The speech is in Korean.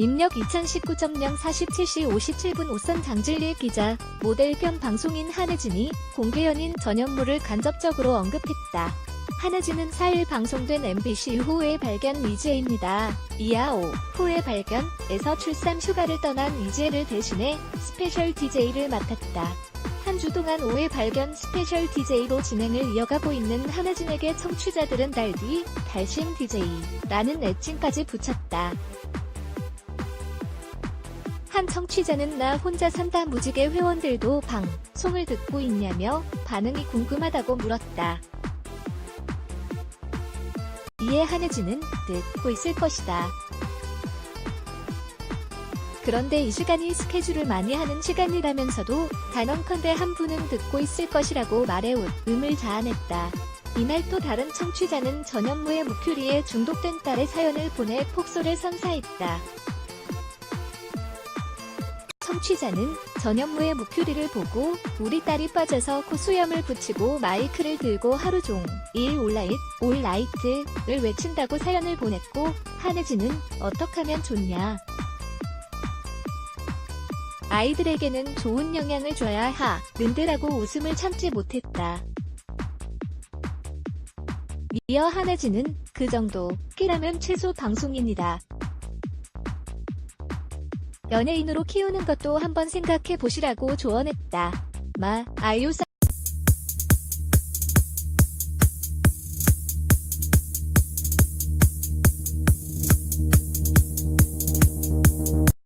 입력 2019.0 47시 57분 오선 장질리 기자, 모델 겸 방송인 한혜진이 공개 연인 전현무를 간접적으로 언급했다. 한혜진은 4일 방송된 MBC 후의 발견 위즈입니다. 이하오 후의 발견에서 출산 휴가를 떠난 위즈를 대신해 스페셜 DJ를 맡았다. 한 주 동안 5회 발견 스페셜 DJ로 진행을 이어가고 있는 한혜진에게 청취자들은 달디, 달심 DJ라는 애칭까지 붙였다. 한 청취자는 나 혼자 산다 무지개 회원들도 방송을 듣고 있냐며 반응이 궁금하다고 물었다. 이에 한혜진은 듣고 있을 것이다. 그런데 이 시간이 스케줄을 많이 하는 시간이라면서도 단언컨대 한 분은 듣고 있을 것이라고 말해 음을 자아냈다. 이날 또 다른 청취자는 전현무의 무큐리에 중독된 딸의 사연을 보내 폭소를 선사했다. 청취자는 전현무의 무큐리를 보고 우리 딸이 빠져서 코수염을 붙이고 마이크를 들고 하루 종일 올라잇, 올라이트를 외친다고 사연을 보냈고 한혜진은 어떡하면 좋냐. 아이들에게는 좋은 영향을 줘야 하는데라고 웃음을 참지 못했다. 이어 한혜진은 그 정도 끼라면 최소 방송인이다. 연예인으로 키우는 것도 한번 생각해 보시라고 조언했다. 마, 아이유